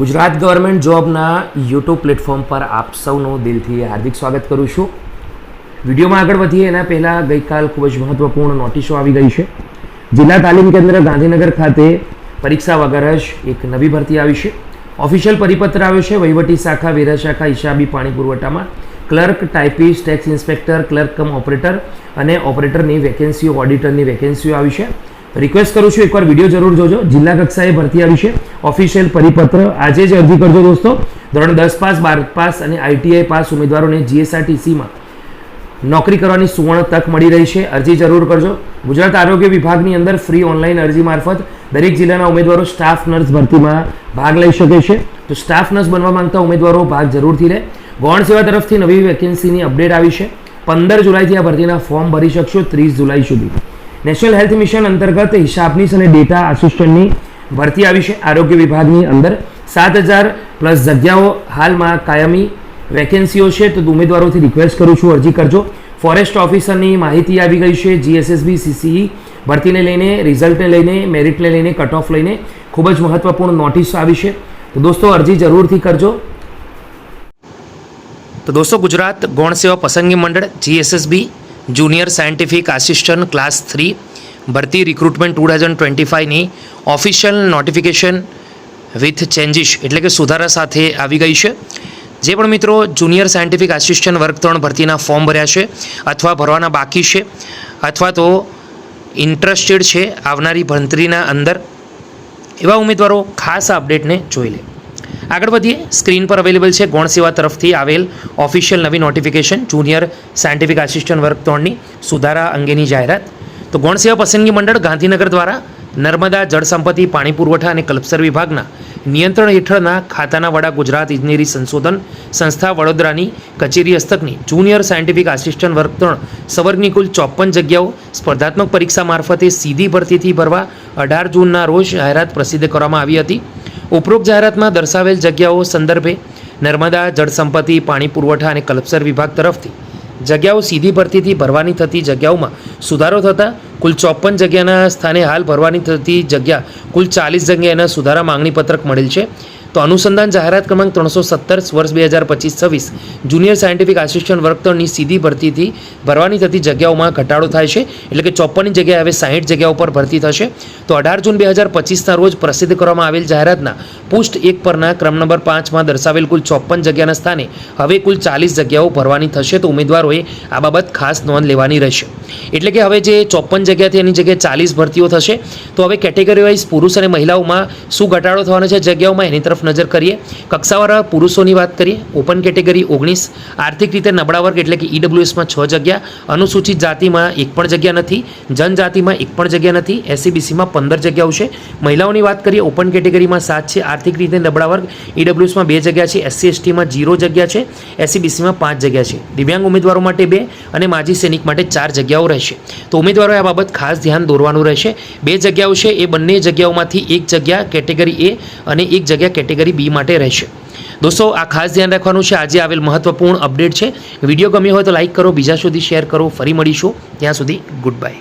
Gujarat government જોબના YouTube platform પર આપ સૌનું દિલથી હાર્દિક સ્વાગત કરું છું. વિડીયોમાં આગળ વધીએ, એના પહેલાં ગઈકાલ ખૂબ જ મહત્વપૂર્ણ નોટિસો આવી ગઈ છે. જિલ્લા તાલીમ કેન્દ્ર ગાંધીનગર ખાતે પરીક્ષા વગર જ એક નવી ભરતી આવી છે. ઓફિશિયલ પરિપત્ર આવ્યો છે, વહીવટી શાખા, વેરા શાખા હિસાબી પાણી પુરવઠામાં. Clerk typist tax inspector clerk cum operator અને ઓપરેટરની વેકેન્સીઓ ઓડિટરની વેકેન્સીઓ આવી છે. રિક્વેસ્ટ કરું છું, એકવાર વીડિયો જરૂર જોજો. જિલ્લા કક્ષાએ ભરતી આવી છે. ઓફિશિયલ પરિપત્ર આજે જ અરજી કરજો દોસ્તો. ધોરણ દસ પાસ, બાર પાસ અને આઈટીઆઈ પાસ ઉમેદવારોને જીએસઆરટીસીમાં નોકરી કરવાની સુવર્ણ તક મળી રહી છે. અરજી જરૂર કરજો. ગુજરાત આરોગ્ય વિભાગની અંદર ફ્રી ઓનલાઈન અરજી મારફત દરેક જિલ્લાના ઉમેદવારો સ્ટાફ નર્સ ભરતીમાં ભાગ લઈ શકે છે. તો સ્ટાફ નર્સ બનવા માંગતા ઉમેદવારો ભાગ જરૂરથી લે. ગૌણ સેવા તરફથી નવી વેકેન્સીની અપડેટ આવી છે. પંદર જુલાઈથી આ ભરતીના ફોર્મ ભરી શકશો, ત્રીસ જુલાઈ સુધી. નેશનલ હેલ્થ મિશન અંતર્ગત હિસાબનીસ અને ડેટા આસિસ્ટન્ટની ભરતી આવી છે. આરોગ્ય વિભાગની અંદર સાત હજાર પ્લસ જગ્યાઓ હાલમાં કાયમી વેકેન્સીઓ છે. તો ઉમેદવારોથી રિક્વેસ્ટ કરું છું, અરજી કરજો. ફોરેસ્ટ ઓફિસરની માહિતી આવી ગઈ છે. જીએસએસબી સીસીઈ ભરતીને લઈને રિઝલ્ટને લઈને મેરિટને લઈને કટ ઓફ લઈને ખૂબ જ મહત્વપૂર્ણ નોટિસ આવી છે. તો દોસ્તો, અરજી જરૂરથી કરજો. તો દોસ્તો, ગુજરાત ગૌણ સેવા પસંદગી મંડળ GSSB junior scientific assistant class three, ભરતી રિક્રુટમેન્ટ ટુ થાઉઝન્ડ ટ્વેન્ટી ફાઇવની ઓફિશિયલ નોટિફિકેશન વિથ ચેન્જીસ એટલે કે સુધારા સાથે આવી ગઈ છે. જે પણ મિત્રો જુનિયર સાયન્ટિફિક આસિસ્ટન્ટ વર્ગ ત્રણ ભરતીના ફોર્મ ભર્યા છે, અથવા ભરવાના બાકી છે, અથવા તો ઇન્ટરેસ્ટેડ છે આવનારી ભરતીના અંદર, એવા ઉમેદવારો ખાસ અપડેટને જોઈ લે. આગળ વધીએ. સ્ક્રીન પર અવેલેબલ છે ગૌણ સેવા તરફથી આવેલ ઓફિશિયલ નવી નોટિફિકેશન જુનિયર સાયન્ટિફિક આસિસ્ટન્ટ વર્ગ ત્રણની સુધારા અંગેની જાહેરાત. તો ગૌણ સેવા પસંદગી મંડળ ગાંધીનગર દ્વારા નર્મદા જળ સંપત્તિ, પાણી પુરવઠા અને કલ્પસર વિભાગના નિયંત્રણ હેઠળના ખાતાના વડા ગુજરાત ઇજનેરી સંશોધન સંસ્થા વડોદરાની કચેરી હસ્તકની જુનિયર સાયન્ટિફિક આસિસ્ટન્ટ વર્ગ ત્રણ સવર્ગની કુલ ચોપન જગ્યાઓ સ્પર્ધાત્મક પરીક્ષા મારફતે સીધી ભરતીથી ભરવા અઢાર જૂનના રોજ જાહેરાત પ્રસિદ્ધ કરવામાં આવી હતી. ઉપરોક્ત જાહેરાતમાં દર્શાવેલ જગ્યાઓ સંદર્ભે નર્મદા જળ સંપત્તિ પાણી પુરવઠા અને કલ્પસર વિભાગ તરફથી જગ્યાઓ સીધી ભરતીથી ભરવાની થતી જગ્યાઓમાં સુધારો થતાં કુલ ચોપન જગ્યાના સ્થાને હાલ ભરવાની થતી જગ્યા કુલ ચાલીસ જગ્યાના સુધારા માંગણીપત્રક મળેલ છે. તો અનુસંધાન જાહેરાત ક્રમાંક ત્રણસો સત્તર, વર્ષ બે હજાર પચીસ, છવ્વીસ. જુનિયર સાયન્ટિફિક આસિસ્ટન્ટ વર્ગ સીધી ભરતીથી ભરવાની થતી જગ્યાઓમાં ઘટાડો થાય છે. એટલે કે ચોપ્પનની જગ્યાએ હવે સાહીઠ જગ્યાઓ પર ભરતી થશે. તો અઢાર જૂન બે હજાર પચીસના રોજ પ્રસિદ્ધ કરવામાં આવેલ જાહેરાતના પુષ્ટ એક પરના ક્રમ નંબર પાંચમાં દર્શાવેલ કુલ ચોપ્પન જગ્યાના સ્થાને હવે કુલ ચાલીસ જગ્યાઓ ભરવાની થશે. તો ઉમેદવારોએ આ બાબત ખાસ નોંધ લેવાની રહેશે. એટલે કે હવે જે ચોપ્પન જગ્યાથી એની જગ્યાએ ચાલીસ ભરતીઓ થશે, તો હવે કેટેગરી વાઇઝ પુરુષ અને મહિલાઓમાં શું ઘટાડો થવાનો છે જગ્યાઓમાં? એની તરફ નજર કરીએ. કક્ષાવાળા પુરુષોની વાત કરીએ. ઓપન કેટેગરી ઓગણીસ. આર્થિક રીતે નબળા વર્ગ એટલે કે ઈડબ્લ્યુએસમાં છ જગ્યા. અનુસૂચિત જાતિમાં એક પણ જગ્યા નથી. જનજાતિમાં એક પણ જગ્યા નથી. એસસીબીસીમાં પંદર જગ્યાઓ છે. મહિલાઓની વાત કરીએ ઓપન કેટેગરીમાં સાત છે. આર્થિક રીતે નબળા વર્ગ. ઈડબ્લ્યુએસમાં બે જગ્યા છે. એસસી એસટીમાં જીરો જગ્યા છે. એસસીબીસીમાં પાંચ જગ્યા છે. દિવ્યાંગ ઉમેદવારો માટે બે અને માજી સૈનિક માટે ચાર જગ્યાઓ રહેશે. તો ઉમેદવારોએ આ બાબત ખાસ ધ્યાન દોરવાનું રહેશે. બે જગ્યાઓ છે. એ બંને જગ્યાઓમાંથી એક જગ્યા કેટેગરી એ અને એક જગ્યા કેટેગરી બી માટે રહેશે. દોસ્તો, આ ખાસ ધ્યાન રાખવાનું છે. આજે આવેલ મહત્વપૂર્ણ અપડેટ છે. વીડિયો ગમ્યો હોય તો લાઇક કરો, બીજા સુધી શેર કરો. ફરી મળીશું. ત્યાં સુધી ગુડ બાય.